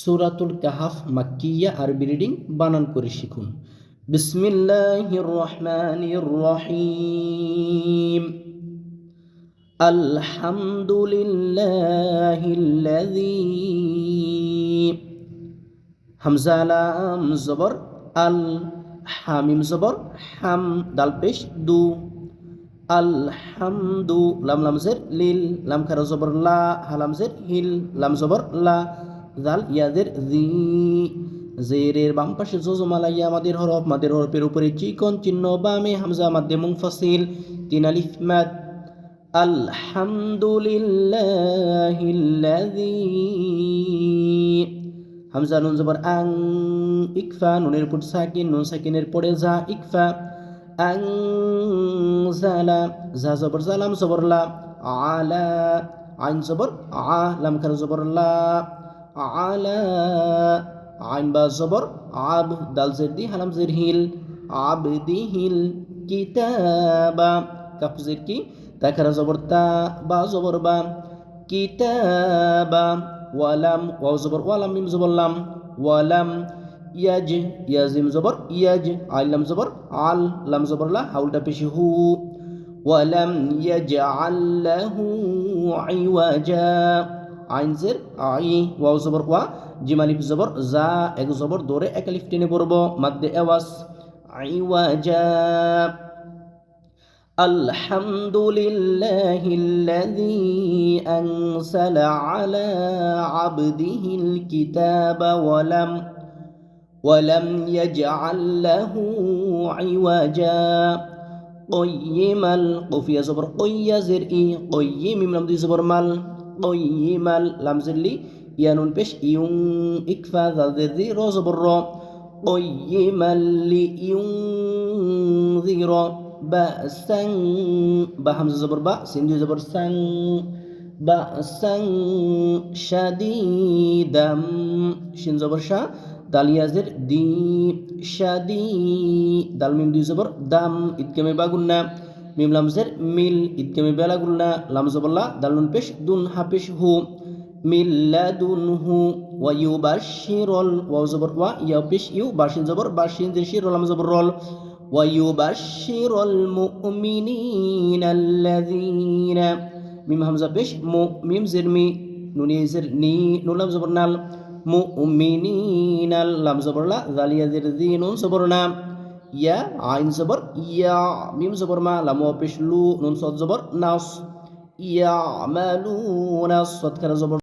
সুরাতুল কাহাফ মাক্কিয়া আরবি রিডিং বানান করে শিখুন। বিসমিল্লাহির রহমানির রহিম। আলহামদুলিল্লাহিল্লাযী। হামজা লাম জবর আল হামিম জবর, হাম দাল পেশ দু। আলহামদু লাম লাম জের লিল লাম খারা জবর লা, হালাম জের হিল, লাম জবর লা। জাল ইয়াদের জি। জেরের বাম পাশে জোজমালা ইয়া আমাদের হরফ, মাদের হরফের উপরে চিকন চিহ্ন, বামে হামজা, মাদ্দে মুংফাসিল তিন আলিফ মাদ। আলহামদুলিল্লাহিল্লাযী। হামজা নুন জবর আং, ইকফা, নুনের উপর সাকিন, নুন সাকিনের পরে যা ইকফা। আং জালা যা জবর জালাম জবর লা, আলা। আইন জবর আ লাম খার আলা আইন বা জবর আব দাল জের দি হালাম জের হিল আবদি হিল কিতাবা কাফ জের কি তা খারা জবর তা বা জবর বা কিতাবা ওয়ালাম ওয়াও জবর ওয়ালাম মিম জবর লাম ওয়ালাম ইয়াজ ইয়াজিম জবর ইয়াজ আইলাম জবর আল লাম জবর লা হাউলটা পেশি হু ওয়ালাম ইয়াজআল লাহু আইওয়াজা আইন জের আই ওয়াও জবর ওয়া জিম আলিফ জবর জা এক জবর দৌড়ে এক আলিফ টেনে পড়ব মাদ্দে আওয়াজ আইওয়াজা الحمد لله الذي أنزل على عبده الكتاب ولم ولم يجعل له عوجا قيما قفيا زبر قيا زرئي قيم من لم زبر مال قيما لم زلي يانون بش يون إكفا ذا ذي رو زبر رو قيما لينذر বাসাং বা হামজা জবর বা সিন্ধু জবর সাং বাসাং শাদিদাম শিন জবর শাহ দালিয়াজের দি শাদি দাল মিম দুই জবর দাম ইদকামে বাগুন্না মিম লামজের মিল ইদকামে বেলাগুন্না লাম জবরলা দালুন পেশ দুন হাফেশ হু মিল্লাদুনহু ওয়া ইউবাশশিরুল ওয়া জবর ওয়া ইয়া পেশ ইউ বাশিন জবর বাশিন দেশি রলাম জবর রল ويبشر المؤمنين الذين ميم همزة بش مو ميم زر مي نوني زر ني نون لام زبر نال مؤمنين لام زبر لا ذاليا زر ذي نون زبرنا ইয়া আইন জবর ইয়া মিম জবর মা লাম পেশ লু নুন সদ জবর নাস ইয়া মালু নাস সৎকার জবর